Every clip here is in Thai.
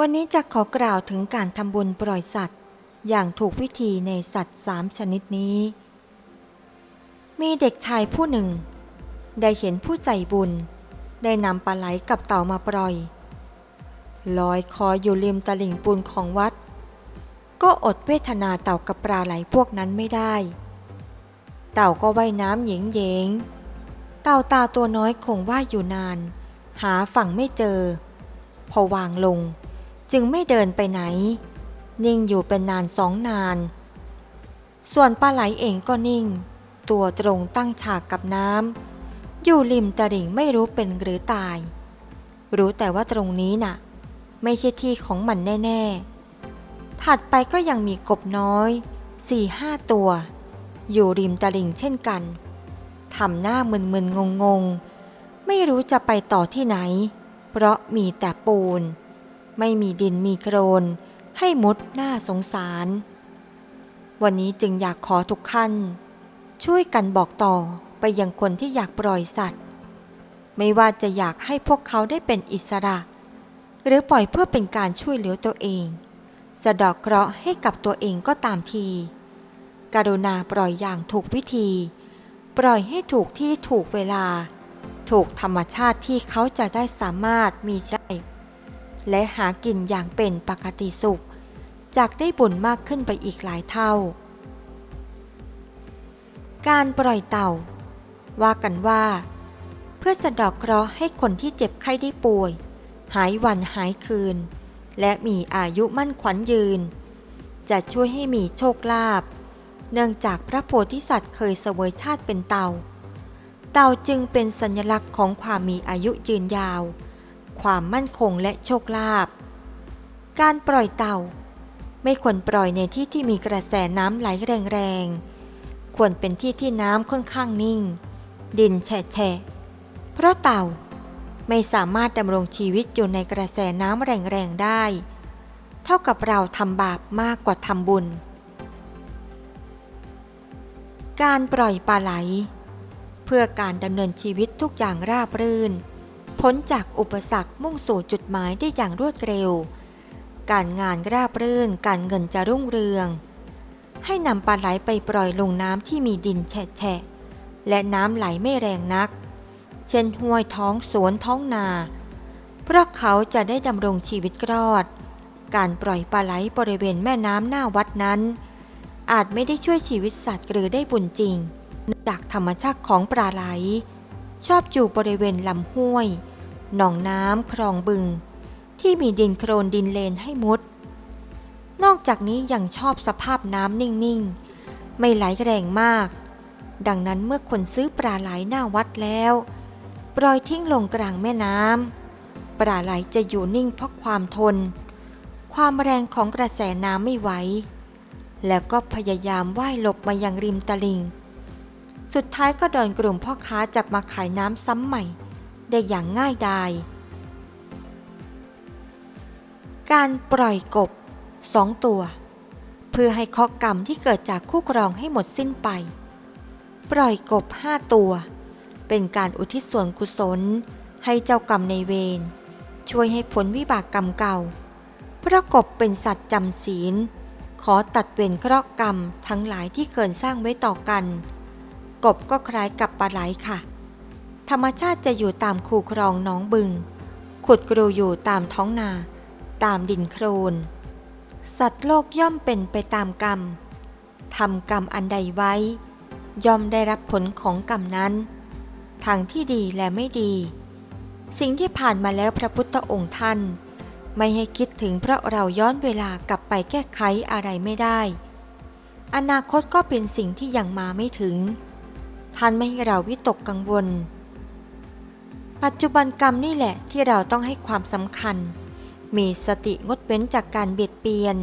วันนี้จะขอกล่าวถึงการทำบุญปล่อยสัตว์ อย่างถูกวิธีในสัตว์สามชนิดนี้ มีเด็กชายผู้หนึ่ง ได้เห็นผู้ใจบุญ ได้นำปลาไหลกับเต่ามาปล่อย ลอยคออยู่ริมตลิ่งปูนของวัด ก็อดเวทนาเต่ากับปลาไหลพวกนั้นไม่ได้ เต่าก็ว่ายน้ำเหยงเยงเต่าตาตัวน้อยคงว่ายอยู่นาน หาฝั่งไม่เจอ พอวางลง จึงไม่เดินไปไหน นิ่งอยู่เป็นนานสองนาน ส่วนปลาไหลเองก็นิ่ง ตัวตรงตั้งฉากกับน้ำอยู่ริมตลิ่งไม่รู้เป็นหรือตาย รู้แต่ว่าตรงนี้น่ะ ไม่ใช่ที่ของมันแน่ ๆ ถัดไปก็ยังมีกบน้อยสี่ห้าตัว อยู่ริมตลิ่งเช่นกันทำหน้ามึนๆงงๆ ไม่รู้จะไปต่อที่ไหน เพราะมีแต่ปูน ไม่มีดินมีโครน ให้มุดหน้าสงสาร วันนี้จึงอยากขอทุกขั้น ช่วยกันบอกต่อไปยังคนที่อยากปล่อยสัตว์ ไม่ว่าจะอยากให้พวกเขาได้เป็นอิสระ หรือปล่อยเพื่อเป็นการช่วยเหลือตัวเอง สะดอกเคราะห์ให้กับตัวเองก็ตามทีกรุณาปล่อยอย่างถูกวิธี ปล่อยให้ถูกที่ถูกเวลา ถูกธรรมชาติที่เขาจะได้สามารถมีใจ และหากินอย่างเป็นปกติสุข จากได้บุญมากขึ้นไปอีกหลายเท่า การปล่อยเต่า ว่ากันว่า เพื่อสะดอกเคราะห์ให้คนที่เจ็บไข้ได้ป่วย หายวันหายคืน และมีอายุมั่นขวัญยืน จะช่วยให้มีโชคลาภเนื่องจากพระโพธิสัตว์เคยเสวยชาติเป็นเต่า เต่าจึงเป็นสัญลักษณ์ของความมีอายุยืนยาว ความมั่นคงและโชคลาภ การปล่อยเต่า ไม่ควรปล่อยในที่ที่มีกระแสน้ำไหลแรงๆ ควรเป็นที่ที่น้ำค่อนข้างนิ่ง ดินแฉะเพราะเต่าไม่สามารถดำรงชีวิตอยู่ในกระแสน้ำแรงๆได้ เท่ากับเราทำบาปมากกว่าทำบุญ การปล่อยปลาไหล เพื่อการดำเนินชีวิตทุกอย่างราบรื่น พ้นจากอุปสรรคมุ่งสู่จุดหมายได้อย่างรวดเร็ว การงานราบรื่น การเงินจะรุ่งเรือง ให้นำปลาไหลไปปล่อยลงน้ำที่มีดินแฉะและน้ำไหลไม่แรงนัก เช่นห้วยท้องสวนท้องนา เพราะเขาจะได้ดำรงชีวิตรอด การปล่อยปลาไหลบริเวณแม่น้ำหน้าวัดนั้น อาจไม่ได้ช่วยชีวิตสัตว์หรือได้บุญจริงจากธรรมชาติของปลาไหล ชอบอยู่บริเวณลำห้วย หนองน้ำคลองบึง ที่มีดินโครนดินเลนให้มุด นอกจากนี้ยังชอบสภาพน้ำนิ่งๆ ไม่ไหลแรงมาก ดังนั้นเมื่อคนซื้อปลาไหลหน้าวัดแล้ว ปล่อยทิ้งลงกลางแม่น้ำปลาไหลจะอยู่นิ่งเพราะความทน ความแรงของกระแสน้ำไม่ไหว แล้วก็พยายามว่ายหลบมายังริมตลิ่ง สุดท้ายก็โดนกลุ่มพ่อค้าจับมาขายน้ำซ้ำใหม่ ได้อย่างง่ายดาย การปล่อยกบสองตัว เพื่อให้ข้อกรรมที่เกิดจากคู่ครองให้หมดสิ้นไป ปล่อยกบห้าตัว เป็นการอุทิศส่วนกุศล ให้เจ้ากรรมในเวรช่วยให้ผลวิบากกรรมเก่า เพราะกบเป็นสัตว์จำศีล ขอตัดเวรเคราะห์กรรมทั้งหลายที่เกินสร้างไว้ต่อกัน กบก็คล้ายกับปลาไหลค่ะ ธรรมชาติจะอยู่ตามคูคลองน้องบึง ขุดกรูอยู่ตามท้องนา ตามดินโครนสัตว์โลกย่อมเป็นไปตามกรรมทำกรรมอันใดไว้ ย่อมได้รับผลของกรรมนั้น ทางที่ดีและไม่ดี สิ่งที่ผ่านมาแล้วพระพุทธองค์ท่าน ไม่ให้คิดถึงเพราะเราย้อนเวลากลับไปแก้ไขอะไรไม่ได้ อนาคตก็เป็นสิ่งที่ยังมาไม่ถึง ท่านไม่ให้เราวิตกกังวล ปัจจุบันกรรมนี่แหละที่เราต้องให้ความสำคัญ มีสติงดเว้นจากการเบียดเบียน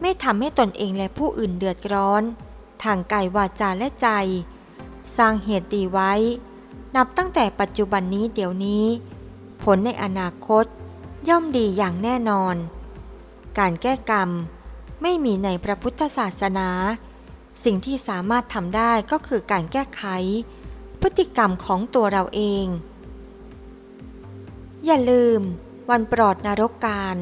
ไม่ทำให้ตนเองและผู้อื่นเดือดร้อน ทางกายวาจาและใจ สร้างเหตุดีไว้ นับตั้งแต่ปัจจุบันนี้เดี๋ยวนี้ ผลในอนาคต ย่อมดีอย่างแน่นอน การแก้กรรมไม่มีในพระพุทธศาสนา สิ่งที่สามารถทำได้ก็คือการแก้ไข พฤติกรรมของตัวเราเอง อย่าลืม วันปลอดนรกการ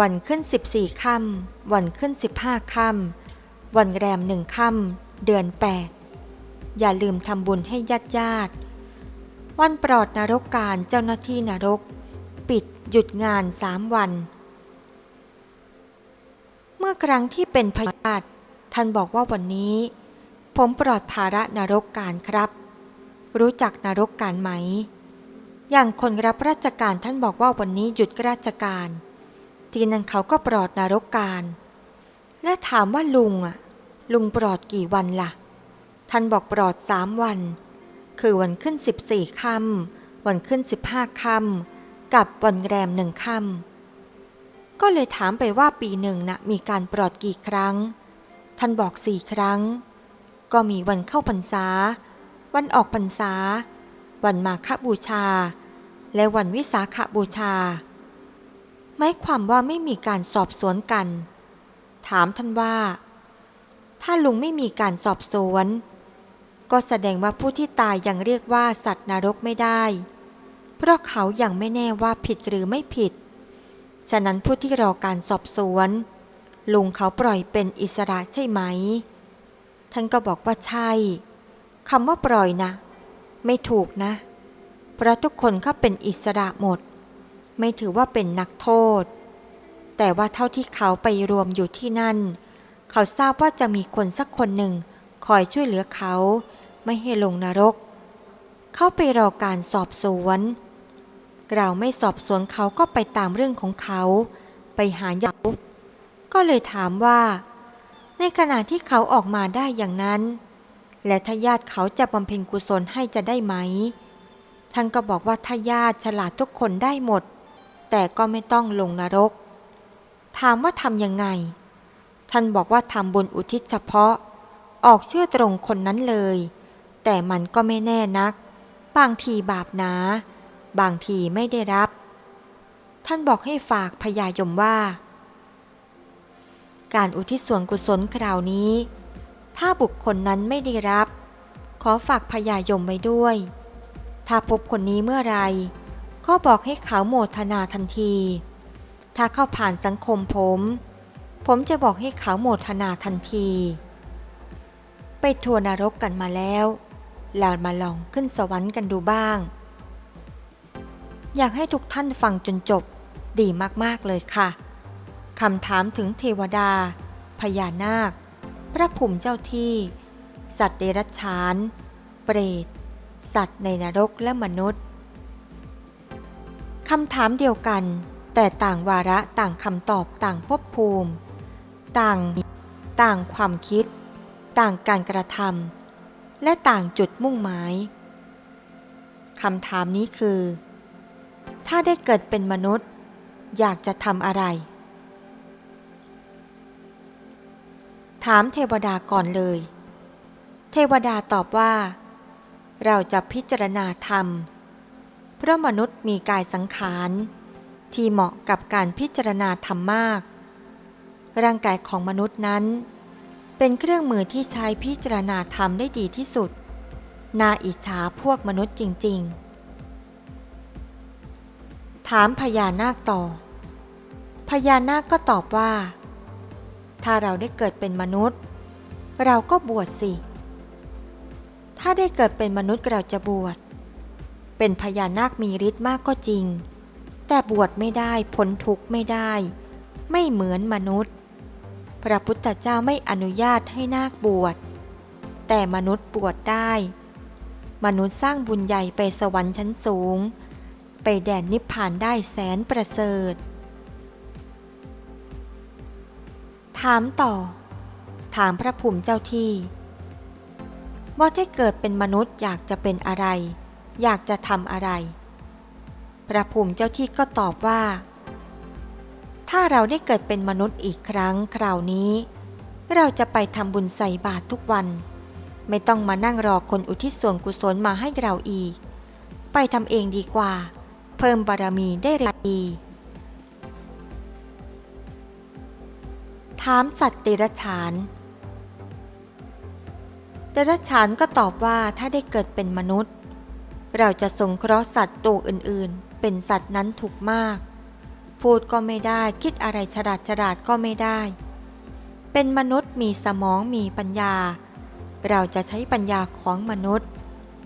วันขึ้น 14ค่ำวันขึ้น 15ค่ำวันแรมหนึ่งค่ำเดือน 8 อย่าลืมทำบุญให้ญาติญาติ วันปลอดนรกการเจ้าหน้าที่นรก ปิดหยุดงานสามวัน เมื่อครั้งที่เป็นพยาธิท่านบอกว่าวันนี้ ผมปลอดภาระนรกการครับ รู้จักนรกการไหม อย่างคนรับราชการท่านบอกว่าวันนี้หยุดราชการที่นั้นเขาก็ปลอดนรกการ และถามว่าลุงอะ ลุงปลอดกี่วันล่ะ ท่านบอกปลอดสามวัน คือวันขึ้น14ค่ำวันขึ้น15ค่ำกับวันแรมหนึ่งค่ำ ก็เลยถามไปว่าปีหนึ่งนะ่ะมีการปลอดกี่ครั้ง ท่านบอกสี่ครั้ง ก็มีวันเข้าพรรษา วันออกพรรษา วันมาฆบูชา และวันวิสาขบูชา หมายความว่าไม่มีการสอบสวนกัน ถามท่านว่า ถ้าลุงไม่มีการสอบสวน ก็แสดงว่าผู้ที่ตายยังเรียกว่าสัตว์นรกไม่ได้ เพราะเขายัางไม่แน่ว่าผิดหรือไม่ผิด ฉะนั้นผู้ที่รอการสอบสวน ลุงเขาปล่อยเป็นอิสระใช่ไหม ท่านก็บอกว่าใช่คำว่าปล่อยนะ ไม่ถูกนะ เพราะทุกคนเขาเป็นอิสระหมด ไม่ถือว่าเป็นนักโทษ แต่ว่าเท่าที่เขาไปรวมอยู่ที่นั่น เขาทราบว่าจะมีคนสักคนหนึ่งคอยช่วยเหลือเขา ไม่ให้ลงนรก เขาไปรอการสอบสวน เราไม่สอบสวนเขาก็ไปตามเรื่องของเขา ไปหาญาก็เลยถามว่า ในขณะที่เขาออกมาได้อย่างนั้น และถ้าญาติเขาจะบำเพ็ญกุศลให้จะได้ไหมท่านก็บอกว่าถ้าญาติฉลาดทุกคนได้หมด แต่ก็ไม่ต้องลงนรก ถามว่าทำยังไง ท่านบอกว่าทำบุญอุทิศเฉพาะ ออกเชื่อตรงคนนั้นเลย แต่มันก็ไม่แน่นัก บางทีบาปหนา บางทีไม่ได้รับ ท่านบอกให้ฝากพญายมว่า การอุทิศส่วนกุศลคราวนี้ ถ้าบุคคลนั้นไม่ได้รับ ขอฝากพญายมไว้ด้วย ถ้าพบคนนี้เมื่อไรก็บอกให้เขาโมทนาทันที ถ้าเข้าผ่านสังคมผม ผมจะบอกให้เขาโมทนาทันที ไปทัวร์นรกกันมาแล้วเรามาลองขึ้นสวรรค์กันดูบ้าง อยากให้ทุกท่านฟังจนจบ ดีมากๆเลยค่ะคำถามถึงเทวดา พญานาค พระภูมิเจ้าที่ สัตว์เดรัจฉาน เปรต สัตว์ในนรกและมนุษย์คำถามเดียวกัน แต่ต่างวาระต่างคำตอบต่างภพภูมิ ต่างต่างความคิด ต่างการกระทำและต่างจุดมุ่งหมายคำถามนี้คือ ถ้าได้เกิดเป็นมนุษย์ อยากจะทำอะไร ถามเทวดาก่อนเลย เทวดาตอบว่า เราจะพิจารณาธรรม เพราะมนุษย์มีกายสังขาร ที่เหมาะกับการพิจารณาธรรมมาก ร่างกายของมนุษย์นั้น เป็นเครื่องมือที่ใช้พิจารณาธรรมได้ดีที่สุด น่าอิจฉาพวกมนุษย์จริง ๆ ถามพญานาคต่อ พญานาคก็ตอบว่า ถ้าเราได้เกิดเป็นมนุษย์ เราก็บวชสิ ถ้าได้เกิดเป็นมนุษย์เราจะบวช เป็นพญานาคมีฤทธิ์มากก็จริง แต่บวชไม่ได้พ้นทุกข์ไม่ได้ ไม่เหมือนมนุษย์ พระพุทธเจ้าไม่อนุญาตให้นาคบวช แต่มนุษย์บวชได้ มนุษย์สร้างบุญใหญ่ไปสวรรค์ชั้นสูง ไปแดนนิพพานได้แสนประเสริฐ ถามต่อ ถามพระภูมิเจ้าที่ ว่าถ้าเกิดเป็นมนุษย์อยากจะเป็นอะไร อยากจะทำอะไร พระภูมิเจ้าที่ก็ตอบว่า ถ้าเราได้เกิดเป็นมนุษย์อีกครั้งคราวนี้ เราจะไปทำบุญใส่บาตรทุกวัน ไม่ต้องมานั่งรอคนอุทิศส่วนกุศลมาให้เราอีกไปทำเองดีกว่า เพิ่มบารมีได้เร็วดีถามสัตว์เดรัจฉาน เดรัจฉานก็ตอบว่าถ้าได้เกิดเป็นมนุษย์ เราจะสงเคราะห์สัตว์ตัวอื่นๆ เป็นสัตว์นั้นถูกมาก พูดก็ไม่ได้คิดอะไรฉลาดฉลาดก็ไม่ได้ เป็นมนุษย์มีสมองมีปัญญา เราจะใช้ปัญญาของมนุษย์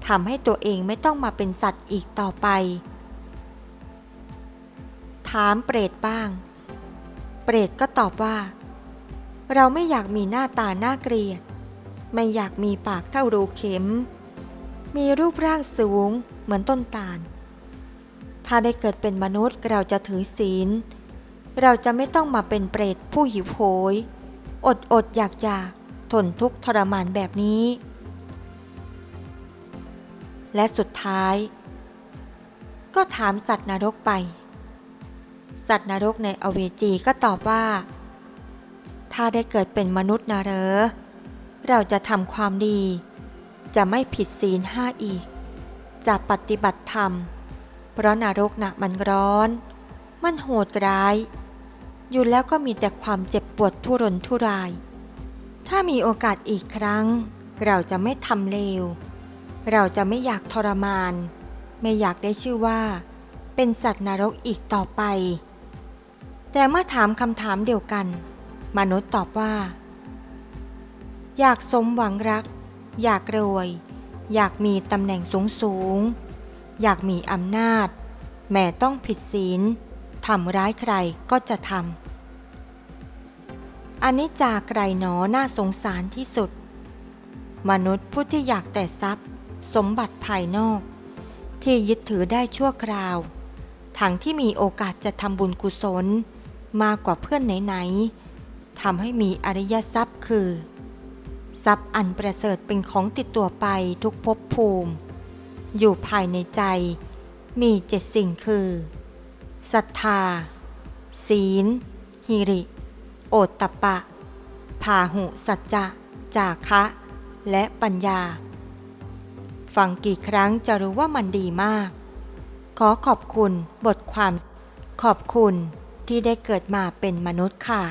ทำให้ตัวเองไม่ต้องมาเป็นสัตว์อีกต่อไปามเปรตบ้าง เปรตก็ตอบว่า เราไม่อยากมีหน้าตาน่าเกลียด ไม่อยากมีปากเท่ารูเข็ม มีรูปร่างสูงเหมือนต้นตาล ถ้าได้เกิดเป็นมนุษย์เราจะถือศีล เราจะไม่ต้องมาเป็นเปรตผู้หิวโหย อดอดอยากอยากทนทุกข์ทรมานแบบนี้ และสุดท้าย ก็ถามสัตว์นรกไป สัตว์นรกในอเวจีก็ตอบว่า ถ้าได้เกิดเป็นมนุษย์นะเรอ เราจะทำความดี จะไม่ผิดศีลห้าอีก จะปฏิบัติธรรม เพราะนรกนะมันร้อน มันโหดร้าย อยู่แล้วก็มีแต่ความเจ็บปวดทุรนทุราย ถ้ามีโอกาสอีกครั้ง เราจะไม่ทำเลว เราจะไม่อยากทรมาน ไม่อยากได้ชื่อว่าเป็นสัตว์นรกอีกต่อไป แต่เมื่อถามคำถามเดียวกัน มนุษย์ตอบว่า อยากสมหวังรัก อยากรวย อยากมีตำแหน่งสูงสูงๆอยากมีอำนาจ แม้ต้องผิดศีลทำร้ายใครก็จะทำอันนี้จากไกรหนอน่าสงสารที่สุด มนุษย์ผู้ที่อยากแต่ทรัพย์ สมบัติภายนอก ที่ยึดถือได้ชั่วคราวทั้งที่มีโอกาสจะทำบุญกุศล มากกว่าเพื่อนไหนๆทำให้มีอริยทรัพย์คือ ทรัพย์อันประเสริฐเป็นของติดตัวไปทุกภพภูมิ อยู่ภายในใจ มีเจ็ดสิ่งคือศรัทธา ศีล หิริ โอตตปปะ พาหุสัจจะ จาคะ และปัญญา ฟังกี่ครั้งจะรู้ว่ามันดีมาก ขอขอบคุณบทความขอบคุณ ที่ได้เกิดมาเป็นมนุษย์ค่ะ